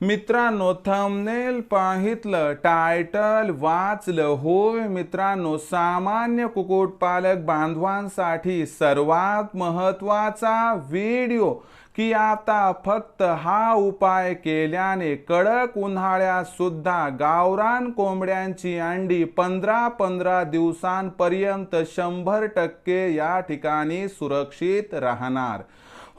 मित्रांनो thumbnail पाहितलं title वाचलं. होय मित्रांनो सामान्य कुक्कुटपालक बांधवांसाठी सर्वात महत्त्वाचा व्हिडिओ की आता फक्त हा उपाय केल्याने कडक उन्हाळ्यात सुद्धा गावरान कोंबड्यांची अंडी पंधरा पंधरा दिवसांपर्यंत शंभर टक्के या ठिकाणी सुरक्षित राहणार.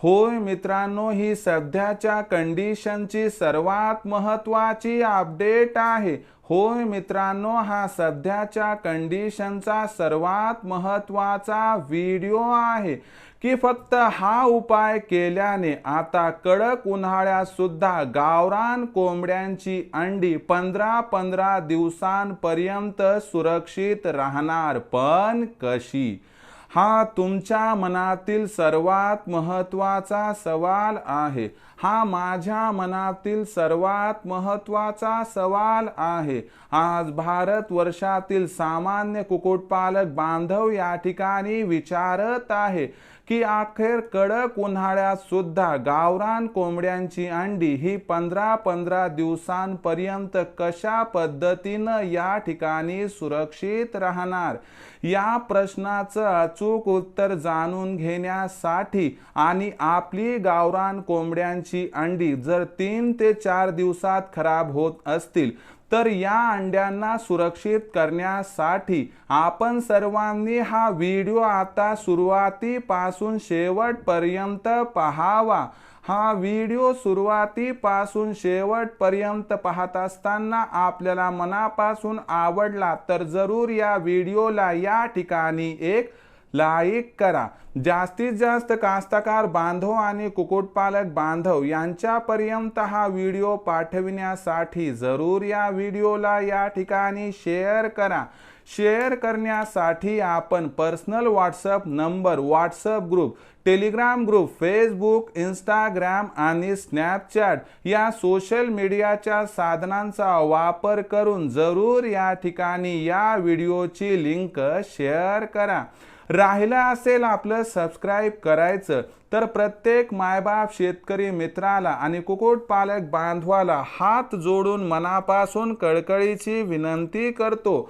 होय मित्रांनो ही सध्याच्या कंडिशनची सर्वात महत्त्वाची अपडेट आहे. होय मित्रांनो हा सध्याच्या कंडिशनचा सर्वात महत्त्वाचा व्हिडिओ आहे. की फक्त हा उपाय केल्याने आता कडक उन्हाळ्यात सुद्धा गावरान कोंबड्यांची अंडी पंधरा पंधरा दिवसांपर्यंत सुरक्षित राहणार पण कशी? हा तुमच्या मनातील सर्वात महत्त्वाचा सवाल आहे. हा माझ्या मनातील सर्वात महत्त्वाचा सवाल आहे. आज भारत वर्षातील सामान्य कुक्कुटपालक बांधव या ठिकाणी विचारत आहे की अखेर कडक उन्हाळ्यात सुद्धा गावरान कोंबड्यांची अंडी ही पंधरा पंधरा दिवसांपर्यंत कशा पद्धतीनं या ठिकाणी सुरक्षित राहणार? या प्रश्नाचं अचूक उत्तर जाणून घेण्यासाठी आणि आपली गावरान कोंबड्यांची अंडी जर तीन ते चार दिवसात खराब होत असतील तर या अंड्यांना सुरक्षित करण्यासाठी आपण सर्वांनी हा व्हिडिओ आता सुरुवातीपासून शेवटपर्यंत पहावा. हा व्हिडिओ सुरुवातीपासून शेवटपर्यंत पाहत असताना आपल्याला मनापासून आवडला तर जरूर या व्हिडिओला या ठिकाणी एक लाईक करा. जास्तीत जास्त कास्तकार बांधव आणि कुक्कुटपालक बांधव यांच्यापर्यंत हा व्हिडिओ पाठविण्यासाठी जरूर या व्हिडिओला या ठिकाणी शेअर करा. शेअर करण्यासाठी आपण personal WhatsApp number WhatsApp group Telegram group Facebook Instagram आणि स्नॅपचॅट या सोशल मीडियाच्या साधनांचा वापर करून जरूर या ठिकाणी या व्हिडिओची लिंक शेअर करा. राहिलं असेल आपलं सबस्क्राईब करायचं तर प्रत्येक मायबाप शेतकरी मित्राला आणि कुक्कुटपालक बांधवाला हात जोडून मनापासून कळकळीची विनंती करतो.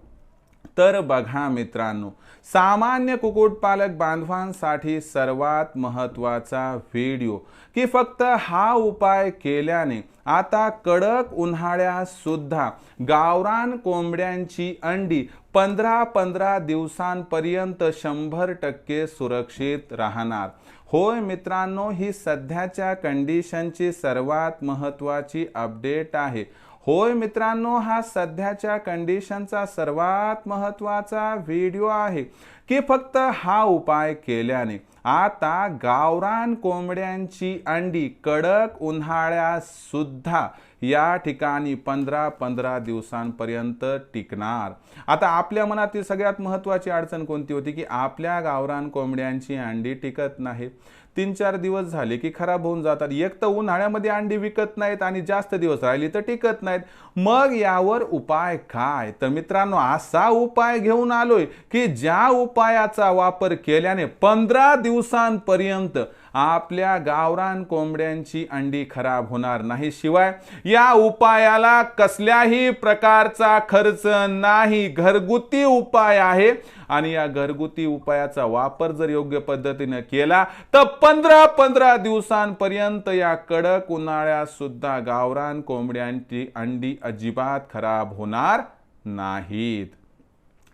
तर बघा मित्रांनो सामान्य कुक्कुटपालक बांधवांसाठी सर्वात महत्त्वाचा व्हिडिओ की फक्त हा उपाय केल्याने आता कडक उन्हाळ्यात सुद्धा गावरान कोंबड्यांची अंडी पंधरा पंधरा दिवसांपर्यंत शंभर टक्के सुरक्षित राहणार. होय मित्रांनो ही सध्याच्या कंडिशनची सर्वात महत्त्वाची अपडेट आहे. होय मित्रांनो हा सध्याच्या कंडिशनचा सर्वात महत्त्वाचा व्हिडिओ आहे की फक्त हा उपाय केल्याने आता गावरान कोंबड्यांची अंडी कडक उन्हाळ्यात सुद्धा या ठिकाणी पंधरा पंधरा दिवसांपर्यंत टिकणार. आता आपल्या मनातील सगळ्यात महत्त्वाची अडचण कोणती होती की आपल्या गावरान कोंबड्यांची अंडी टिकत नाहीत तीन चार दिवस झाले की खराब होऊन जातात. एक तर उन्हाळ्यामध्ये अंडी विकत नाहीत आणि जास्त दिवस राहिली तर टिकत नाहीत. मग यावर उपाय काय? तर मित्रांनो असा उपाय घेऊन आलोय की ज्या उपायाचा वापर केल्याने पंधरा दिवसांपर्यंत आपल्या गावरान कोंबड्यांची अंडी खराब होणार नाही. शिवाय या उपायाला कसल्याही प्रकारचा खर्च नाही. घरगुती उपाय आहे. आणि या घरगुती उपायाचा वापर जर योग्य पद्धतीने केला तर पंधरा पंधरा दिवसांपर्यंत या कडक उन्हाळ्यात सुद्धा गावरान कोंबड्यांची अंडी अजिबात खराब होणार नाहीत.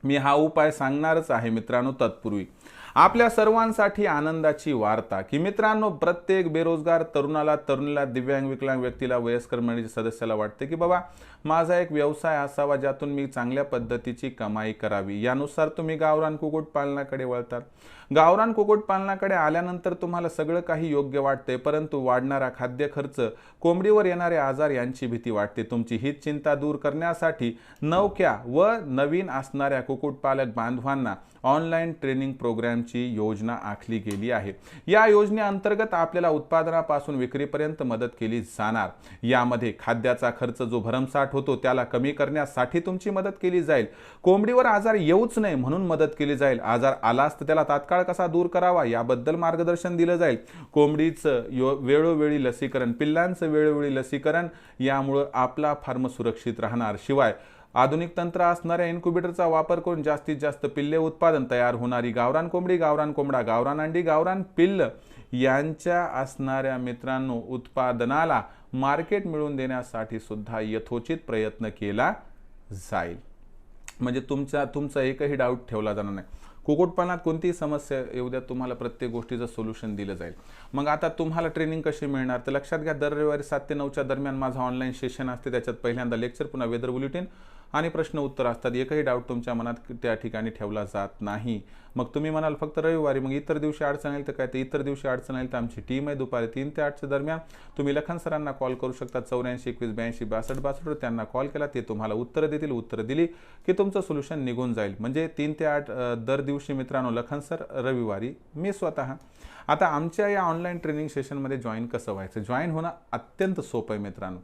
मी हा उपाय सांगणारच आहे मित्रांनो तत्पूर्वी. आपल्या सर्वांसाठी आनंदाची वार्ता की मित्रांनो प्रत्येक बेरोजगार तरुणाला तरुणीला दिव्यांग विकलांग व्यक्तीला वयस्कर मंडळीच्या सदस्याला वाटते की बाबा माझा एक व्यवसाय असावा ज्यातून मी चांगल्या पद्धतीची कमाई करावी. यानुसार तुम्ही गावरान कुक्कुटपालनाकडे वळतात. गावरान कुक्कुटपालनाकडे आल्यानंतर तुम्हाला सगळं काही योग्य वाटते परंतु वाढणारा खाद्य खर्च कोंबडीवर येणारे आजार यांची भीती वाटते. तुमची हीच चिंता दूर करण्यासाठी नवख्या व नवीन असणाऱ्या कुक्कुटपालक बांधवांना ऑनलाईन ट्रेनिंग प्रोग्रामची योजना आखली गेली आहे. या योजनेअंतर्गत आपल्याला उत्पादनापासून विक्रीपर्यंत मदत केली जाणार. यामध्ये खाद्याचा खर्च जो भरमसाठ होतो त्याला कमी करण्यासाठी तुमची मदत केली जाईल. कोंबडीवर आजार येऊच नये म्हणून मदत केली जाईल. आजार आलाच तर त्याला तात्काळ कसा दूर करावा याबद्दल मार्गदर्शन दिलं जाईल. कोंबडीचं यो वेळोवेळी लसीकरण पिल्लांचं वेळोवेळी लसीकरण यामुळं आपला फार्म सुरक्षित राहणार. शिवाय आधुनिक तंत्र असणाऱ्या इन्क्युबेटरचा वापर करून जास्तीत जास्त पिल्ले उत्पादन तयार होणारी गावरान कोंबडी गावरान कोंबडा गावरान अंडी गावरान पिल्ल यांच्या असणाऱ्या मित्रांनो उत्पादनाला मार्केट मिळवून देण्यासाठी सुद्धा यथोचित प्रयत्न केला जाईल. म्हणजे तुमचा तुमचा एकही डाऊट ठेवला जाणार नाही. कुक्कुटपालनात कोणतीही समस्या येऊ द्या तुम्हाला प्रत्येक गोष्टीचं सोल्युशन दिलं जाईल. मग आता तुम्हाला ट्रेनिंग कशी मिळणार? तर लक्षात घ्या दर रविवारी सात ते नऊच्या दरम्यान माझं ऑनलाईन सेशन असते. त्याच्यात पहिल्यांदा लेक्चर पुन्हा वेदर बुलेटिन आणि प्रश्न उत्तर असतात. एकही डाऊट तुमच्या मनात त्या ठिकाणी ठेवला जात नाही. मग तुम्ही म्हणाल फक्त रविवारी मग इतर दिवशी अडचण येईल तर काय? ते इतर दिवशी अडचण येईल तर आमची टीम आहे दुपारी तीन ते आठच्या दरम्यान. तुम्ही लखन सरांना कॉल करू शकता. चौऱ्याऐंशी एकवीस ब्याऐंशी बासष्ट बासष्ट त्यांना कॉल केला. ते तुम्हाला उत्तर देतील. उत्तर दिली की तुमचं सोल्युशन निघून जाईल. म्हणजे तीन ते आठ दर दिवशी मित्रांनो लखन सर रविवारी मी स्वतः आता आमच्या या ऑनलाईन ट्रेनिंग सेशनमध्ये जॉईन कसं व्हायचं? जॉईन होणं अत्यंत सोपं आहे मित्रांनो.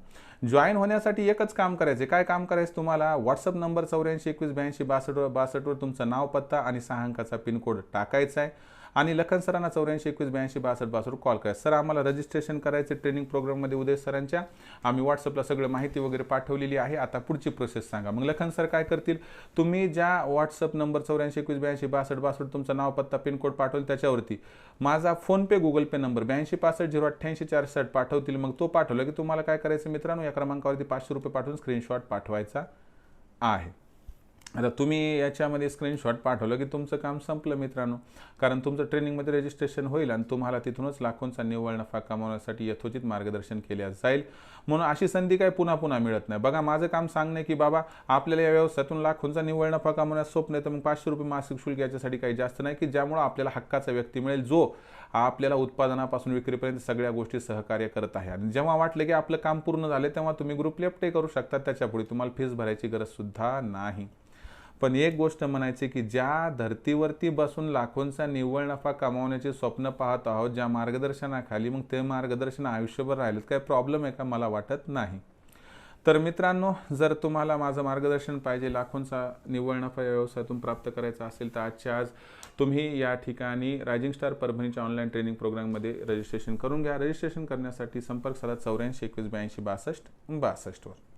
जॉईन होण्यासाठी एकच काम करायचं. काय काम करायचं तुम्हाला? व्हॉट्सअप नंबर चौऱ्याऐंशी एकवीस ब्याऐंशी बासष्ट बासष्टवर तुमचं नाव पत्ता आणि सहा अंकाचा पिनकोड टाकायचा आहे. आणि लखन सरांना चौऱ्याऐंशी एकवीस ब्याऐंशी बासष्ट बासष्ट कॉल करा. सर आम्हाला रजिस्ट्रेशन करायचं ट्रेनिंग प्रोग्राममध्ये उदय सरांच्या. आम्ही व्हॉट्सअपला सगळं माहिती वगैरे पाठवलेली आहे. आता पुढची प्रोसेस सांगा. मग लखन सर काय करतील? तुम्ही ज्या व्हॉट्सअप नंबर चौऱ्याऐंशी एकवीस ब्याऐंशी बासष्ट बासष्ट तुमचं नाव पत्ता पिनकोड पाठवलं त्याच्यावरती. माझा फोनपे गुगल पे नंबर ब्याऐंशी पासष्ट झिरो अठ्ठ्याऐंशी चारसष्ट पाठवतील. मग तो पाठवला की तुम्हाला काय करायचं मित्रांनो? या क्रमांकावरती पाचशे रुपये पाठवून स्क्रीनशॉट पाठवायचा आहे. आता तुम्ही याच्यामध्ये स्क्रीनशॉट पाठवलं की तुमचं काम संपलं मित्रांनो. कारण तुमचं ट्रेनिंगमध्ये रजिस्ट्रेशन होईल आणि तुम्हाला तिथूनच लाखोंचा निव्वळ नफा कमावण्यासाठी यथोचित मार्गदर्शन केले जाईल. म्हणून अशी संधी काय पुन्हा पुन्हा मिळत नाही. बघा माझं काम सांगणे की बाबा आपल्याला या व्यवसायातून लाखोंचा निव्वळ नफा कमावण्यास स्वप्न आहे तर मग पाचशे रुपये मासिक शुल्क याच्यासाठी काही जास्त नाही की ज्यामुळं आपल्याला हक्काचा व्यक्ती मिळेल जो आपल्याला उत्पादनापासून विक्रीपर्यंत सगळ्या गोष्टी सहकार्य करत आहे. आणि जेव्हा वाटलं की आपलं काम पूर्ण झाले तेव्हा तुम्ही ग्रुप लेफ्टही करू शकता. त्याच्यापुढे तुम्हाला फीस भरायची गरजसुद्धा नाही. पण एक गोष्ट म्हणायची की ज्या धर्तीवरती बसून लाखोंचा निव्वळ नफा कमावण्याचे स्वप्न पाहत आहोत ज्या मार्गदर्शनाखाली मग ते मार्गदर्शन आयुष्यभर राहिलेत काय प्रॉब्लेम आहे का? मला वाटत नाही. तर मित्रांनो जर तुम्हाला माझं मार्गदर्शन पाहिजे लाखोंचा निव्वळ नफा या व्यवसायातून प्राप्त करायचा असेल तर आजच्या आज तुम्ही या ठिकाणी रायझिंग स्टार परभणीच्या ऑनलाईन ट्रेनिंग प्रोग्राममध्ये रजिस्ट्रेशन करून घ्या. रजिस्ट्रेशन करण्यासाठी संपर्क साधा चौऱ्याऐंशी एकवीस ब्याऐंशी बासष्ट बासष्टवर.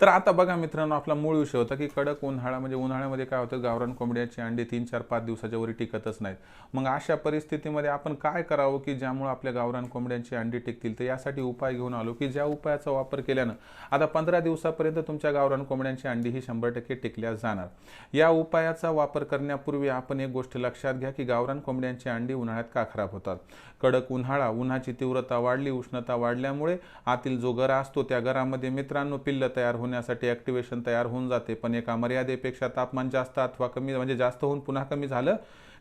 तर आता बघा मित्रांनो आपला मूळ विषय होता की कडक उन्हाळा म्हणजे उन्हाळ्यामध्ये काय होतं? गावरान कोंबड्याची अंडी तीन चार पाच दिवसाच्या वरी टिकतच नाहीत. मग अशा परिस्थितीमध्ये आपण काय करावं की ज्यामुळे आपल्या गावरान कोंबड्यांची अंडी टिकतील? तर यासाठी उपाय घेऊन आलो की ज्या उपायाचा वापर केल्यानं आता पंधरा दिवसापर्यंत तुमच्या गावरान कोंबड्यांची अंडी ही शंभर टक्के टिकल्या जाणार. या उपायाचा वापर करण्यापूर्वी आपण एक गोष्ट लक्षात घ्या की गावरान कोंबड्यांची अंडी उन्हाळ्यात का खराब होतात? कडक उन्हाळा उन्हाची तीव्रता वाढली उष्णता वाढल्यामुळे आतील जो गरा असतो त्या घरामध्ये मित्रांनो पिल्ल तयार होण्यासाठी ॲक्टिवेशन तयार होऊन जाते. पण एका मर्यादेपेक्षा तापमान जास्त अथवा कमी म्हणजे जास्त होऊन पुन्हा कमी झालं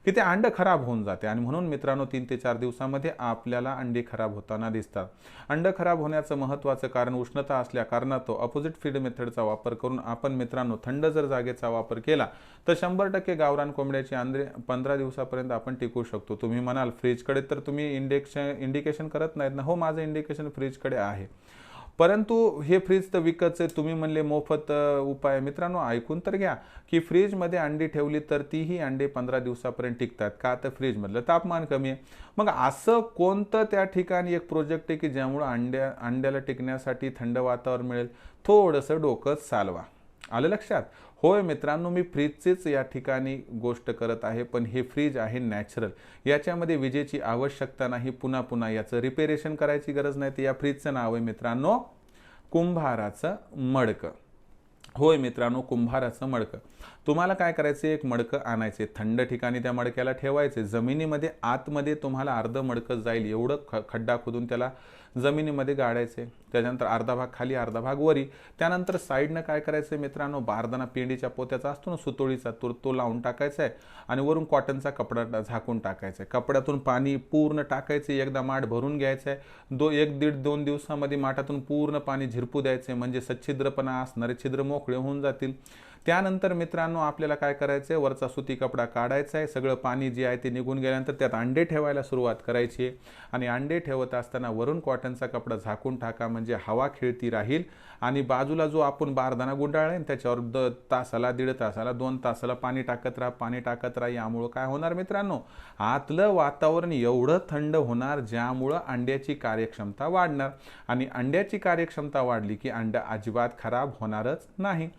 की ते अंड खराब होऊन जाते. आणि म्हणून मित्रांनो तीन ते चार दिवसामध्ये आपल्याला अंडी खराब होताना दिसतात. अंड खराब होण्याचं महत्त्वाचं कारण उष्णता असल्या कारणातो अपोजिट फीड मेथडचा वापर करून आपण मित्रांनो थंड जर जागेचा वापर केला तर शंभर टक्के गावरान कोंबड्याची आंद्रे पंधरा दिवसापर्यंत आपण टिकू शकतो. तुम्ही म्हणाल फ्रीजकडे तर तुम्ही इंडेक्शन इंडिकेशन करत नाहीत ना? हो माझं इंडिकेशन फ्रीजकडे आहे. परंतु हे फ्रीज तर विकतच आहे तुम्ही म्हणले मोफत उपाय. मित्रांनो ऐकून तर घ्या की फ्रीजमध्ये अंडी ठेवली तर तीही अंडे पंधरा दिवसापर्यंत टिकतात. का तर फ्रीजमधलं तापमान कमी आहे. मग असं कोणतं त्या ठिकाणी एक प्रोजेक्ट आहे की ज्यामुळं अंड्या अंड्याला टिकण्यासाठी थंड वातावरण मिळेल? थोडंसं डोकं चालवा. आलं लक्षात? होय मित्रांनो मी फ्रीजचीच या ठिकाणी गोष्ट करत आहे पण हे फ्रीज आहे नॅचरल. याच्यामध्ये विजेची आवश्यकता नाही पुन्हा पुन्हा याचं रिपेरेशन करायची गरज नाही. तर या फ्रीजचं नाव आहे मित्रांनो कुंभाराचं मडकं. होय मित्रांनो कुंभाराचं मडकं. तुम्हाला काय करायचं एक मडकं आणायचे. थंड ठिकाणी त्या मडक्याला ठेवायचे. जमिनीमध्ये आतमध्ये तुम्हाला अर्ध मडकं जाईल. एवढं ख खड्डा खोदून त्याला जमिनीमध्ये गाडायचे त्याच्यानंतर अर्धा भाग खाली अर्धा भाग वरी. त्यानंतर साईडनं काय करायचं मित्रांनो? बारदाना पेंडीच्या पोत्याचा असतो ना सुतोळीचा तुर तो लावून टाकायचा आहे आणि वरून कॉटनचा कपडा झाकून टाकायचा आहे. कपड्यातून पाणी पूर्ण टाकायचे एकदा माठ भरून घ्यायचं आहे. दो एक दीड दोन दिवसामध्ये माठातून पूर्ण पाणी झिरपू द्यायचे म्हणजे सच्छिद्रपणा असणारे छिद्र मोकळे होऊन जातील. त्यानंतर मित्रांनो आपल्याला काय करायचं आहे वरचा सुती कपडा काढायचा आहे सगळं पाणी जे आहे ते निघून गेल्यानंतर त्यात अंडे ठेवायला सुरुवात करायची. आहे आणि अंडे ठेवत असताना वरून कॉटनचा कपडा झाकून टाका म्हणजे हवा खेळती राहील. आणि बाजूला जो आपण बारदाना गुंडाळला आहे त्याच्यावर द तासाला दीड तासाला दोन तासाला पाणी टाकत राहा पाणी टाकत राहा. यामुळं काय होणार मित्रांनो? आतलं वातावरण एवढं थंड होणार ज्यामुळं अंड्याची कार्यक्षमता वाढणार. आणि अंड्याची कार्यक्षमता वाढली की अंडं अजिबात खराब होणारच नाही.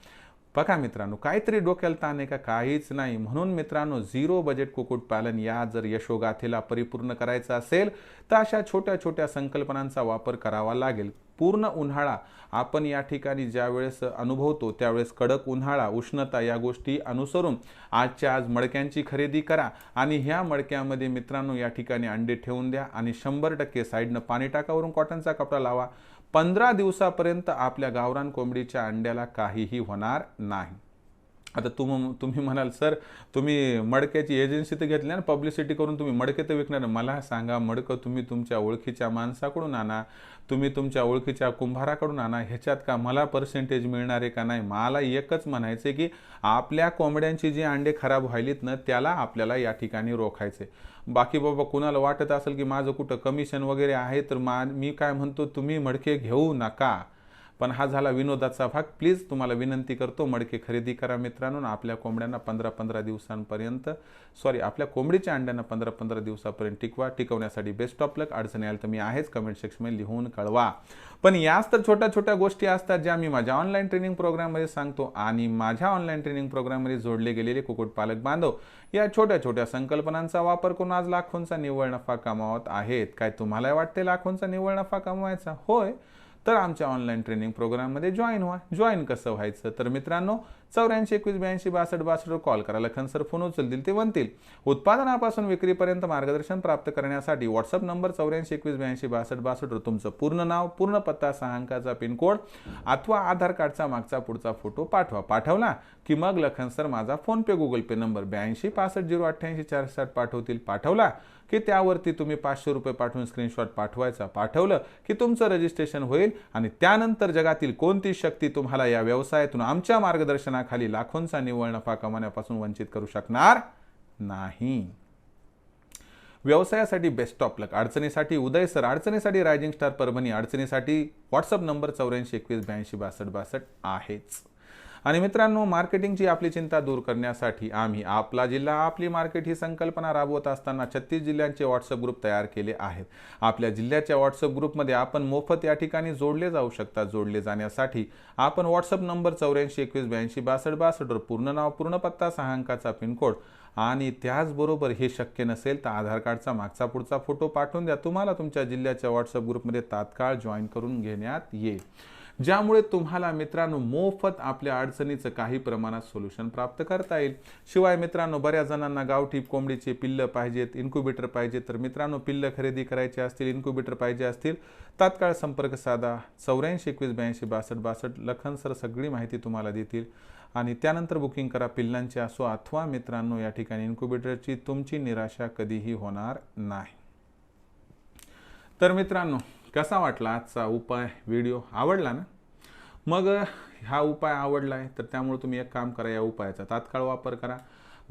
बघा मित्रांनो काहीतरी डोक्याला ताण आहे का? काहीच नाही. म्हणून मित्रांनो झिरो बजेट कुक्कुटपालन या जर यशोगाथेला परिपूर्ण करायचं असेल तर अशा छोट्या छोट्या संकल्पनांचा वापर करावा लागेल. पूर्ण उन्हाळा आपण या ठिकाणी ज्या वेळेस अनुभवतो त्यावेळेस कडक उन्हाळा उष्णता या गोष्टी अनुसरून आजच्या आज मडक्यांची खरेदी करा आणि ह्या मडक्यामध्ये मित्रांनो या ठिकाणी अंडे ठेवून द्या आणि शंभर टक्के साईडनं पाणी टाकावरून कॉटनचा कपडा लावा. पंधरा दिवसापर्यंत आपल्या गावरान कोंबडीच्या अंड्याला काहीही होणार नाही. आता तुम तुम्ही म्हणाल सर तुम्ही मडक्याची एजन्सी तर घेतली ना पब्लिसिटी करून तुम्ही मडके तर विकणार मला सांगा मडकं तुम्ही तुमच्या ओळखीच्या माणसाकडून आणा तुम्ही तुमच्या ओळखीच्या कुंभाराकडून आणा ह्याच्यात का मला पर्सेंटेज मिळणार आहे का नाही? मला एकच म्हणायचं आहे की आपल्या कोंबड्यांची जी अंडे खराब व्हायलीत ना त्याला आपल्याला या ठिकाणी रोखायचे बाकी बाबा कुणाला वाटत असेल की माझं कुठं कमिशन वगैरे आहे तर मा मी काय म्हणतो तुम्ही मडके घेऊ नका. पण हा झाला विनोदाचा भाग. प्लीज तुम्हाला विनंती करतो मडके खरेदी करा मित्रांनो आपल्या कोंबड्यांना पंधरा पंधरा दिवसांपर्यंत सॉरी आपल्या कोंबडीच्या अंड्यांना पंधरा पंधरा दिवसापर्यंत टिकवा. टिकवण्यासाठी बेस्ट ऑफ लक अडचणी आल्या तर मी आहेच. कमेंट सेक्शनमध्ये लिहून कळवा. पण याच तर छोट्या छोट्या गोष्टी असतात ज्या मी माझ्या ऑनलाईन ट्रेनिंग प्रोग्राममध्ये सांगतो आणि माझ्या ऑनलाईन ट्रेनिंग प्रोग्राममध्ये जोडले गेलेले कुक्कुटपालक बांधव या छोट्या छोट्या संकल्पनांचा वापर करून आज लाखोंचा निव्वळ नफा कमावत आहेत. काय तुम्हाला वाटते लाखोंचा निव्वळ नफा कमवायचा? होय. तर आमच्या ऑनलाईन ट्रेनिंग प्रोग्राममध्ये जॉईन व्हा. जॉईन कसं व्हायचं? तर मित्रांनो चौऱ्याऐंशी एकवीस ब्याऐंशी बासष्ट बासष्टवर कॉल करा. लखन सर फोन उचलतील ते म्हणतील उत्पादनापासून विक्रीपर्यंत मार्गदर्शन प्राप्त करण्यासाठी व्हॉट्सअप नंबर चौऱ्याऐंशी एकवीस ब्याऐंशी बासष्ट बासष्टवर तुमचं पूर्ण नाव पूर्ण पत्ता सहा अंकाचा पिनकोड अथवा आधार कार्डचा मागचा पुढचा फोटो पाठवा. पाठवला की मग लखन सर माझा फोनपे गुगल पे नंबर ब्याऐंशी पासष्ट झिरो अठ्ठ्याऐंशी चार साठ पाठवतील. पाठवला की त्यावरती तुम्ही पाचशे रुपये पाठवून स्क्रीनशॉट पाठवायचा. पाठवलं की तुमचं रजिस्ट्रेशन होईल आणि त्यानंतर जगातील कोणती शक्ती तुम्हाला या व्यवसायातून आमच्या मार्गदर्शनाखाली लाखोंचा निव्वळ नफा कमावण्यापासून वंचित करू शकणार नाही. व्यवसायासाठी बेस्ट ऑफ लक अडचणीसाठी उदय सर अडचणीसाठी रायझिंग स्टार परभणी अडचणीसाठी व्हॉट्सअप नंबर चौऱ्याऐंशी एकवीस ब्याऐंशी बासष्ट बासष्ट आहेच. आणि मित्रांनो मार्केटिंगची आपली चिंता दूर करण्यासाठी आम्ही आपला जिल्हा आपली मार्केट ही संकल्पना राबवत असताना छत्तीस जिल्ह्यांचे व्हॉट्सअप ग्रुप तयार केले आहेत. आपल्या जिल्ह्याच्या व्हॉट्सअप ग्रुपमध्ये आपण मोफत या ठिकाणी जोडले जाऊ शकता. जोडले जाण्यासाठी आपण व्हॉट्सअप नंबर चौऱ्याऐंशी एकवीस ब्याऐंशी बासष्ट बासष्टवर पूर्ण नाव पूर्ण पत्ता सहा अंकाचा पिनकोड आणि त्याचबरोबर हे शक्य नसेल तर आधार कार्डचा मागचा पुढचा फोटो पाठवून द्या. तुम्हाला तुमच्या जिल्ह्याच्या व्हॉट्सअप ग्रुपमध्ये तात्काळ जॉईन करून घेण्यात येईल. ज्यामुळे तुम्हाला मित्रांनो मोफत आपल्या अडचणीचं काही प्रमाणात सोल्युशन प्राप्त करता येईल. शिवाय मित्रांनो बऱ्याच जणांना गावठी कोंबडीचे पिल्लं पाहिजेत इन्क्युबेटर पाहिजे तर मित्रांनो पिल्लं खरेदी करायचे असतील इन्क्युबेटर पाहिजे असतील तात्काळ संपर्क साधा. चौऱ्याऐंशी एकवीस ब्याऐंशी बासष्ट बासष्ट लखन सर सगळी माहिती तुम्हाला देतील. आणि त्यानंतर बुकिंग करा पिल्लांची असो अथवा मित्रांनो या ठिकाणी इन्क्युबेटरची तुमची निराशा कधीही होणार नाही. तर मित्रांनो कसा वाटला आजचा उपाय व्हिडिओ आवडला ना? मग हा उपाय आवडला आहे तर त्यामुळे तुम्ही एक काम करा या उपायाचा तात्काळ वापर करा.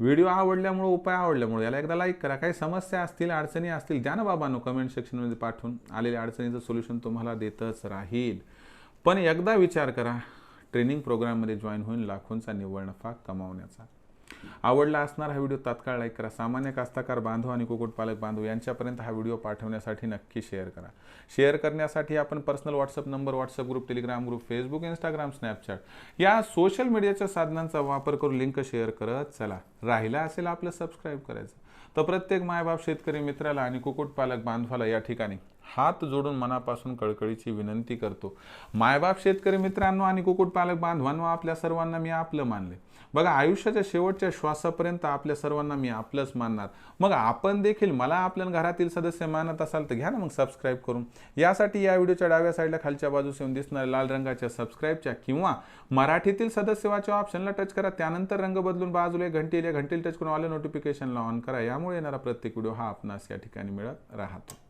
व्हिडिओ आवडल्यामुळं उपाय आवडल्यामुळे याला एकदा लाईक करा. काही समस्या असतील अडचणी असतील द्या ना बाबांनो कमेंट सेक्शनमध्ये पाठवून आलेल्या अडचणीचं सोल्युशन तुम्हाला देतच राहील. पण एकदा विचार करा ट्रेनिंग प्रोग्राममध्ये जॉईन होऊन लाखोंचा निव्वळ नफा कमावण्याचा. आवडला असणार हा व्हिडिओ तात्काळ लाईक करा. सामान्य कास्तकार बांधव आणि कुक्कुटपालक बांधव यांच्यापर्यंत हा व्हिडिओ पाठवण्यासाठी नक्की शेअर करा. शेअर करण्यासाठी आपण personal WhatsApp number WhatsApp group Telegram group Facebook Instagram Snapchat या सोशल मीडियाच्या साधनांचा वापर करून लिंक शेअर करत चला. राहिला असेल आपलं सबस्क्राईब करायचं तर प्रत्येक मायबाप शेतकरी मित्राला आणि कुक्कुटपालक बांधवाला या ठिकाणी हात जोडून मनापासून कळकळीची विनंती करतो. मायबाप शेतकरी मित्रांनो आणि कुक्कुटपालक बांधवांनो आपल्या सर्वांना मी आपलं मानले बघा आयुष्याच्या शेवटच्या श्वासापर्यंत आपल्या सर्वांना मी आपलंच मानणार. मग आपण देखील मला आपल्या घरातील सदस्य मानत असाल तर घ्या ना मग सबस्क्राईब करून. यासाठी या व्हिडिओच्या डाव्या साईडला खालच्या बाजूस येऊन दिसणाऱ्या लाल रंगाच्या सबस्क्राईबच्या किंवा मराठीतील सदस्यवाच्या ऑप्शनला टच करा. त्यानंतर रंग बदलून बाजूला एक घंटी या घंटीला टच करून ऑल नोटिफिकेशनला ऑन करा. यामुळे येणारा प्रत्येक व्हिडिओ हा आपणास या ठिकाणी मिळत राहतो.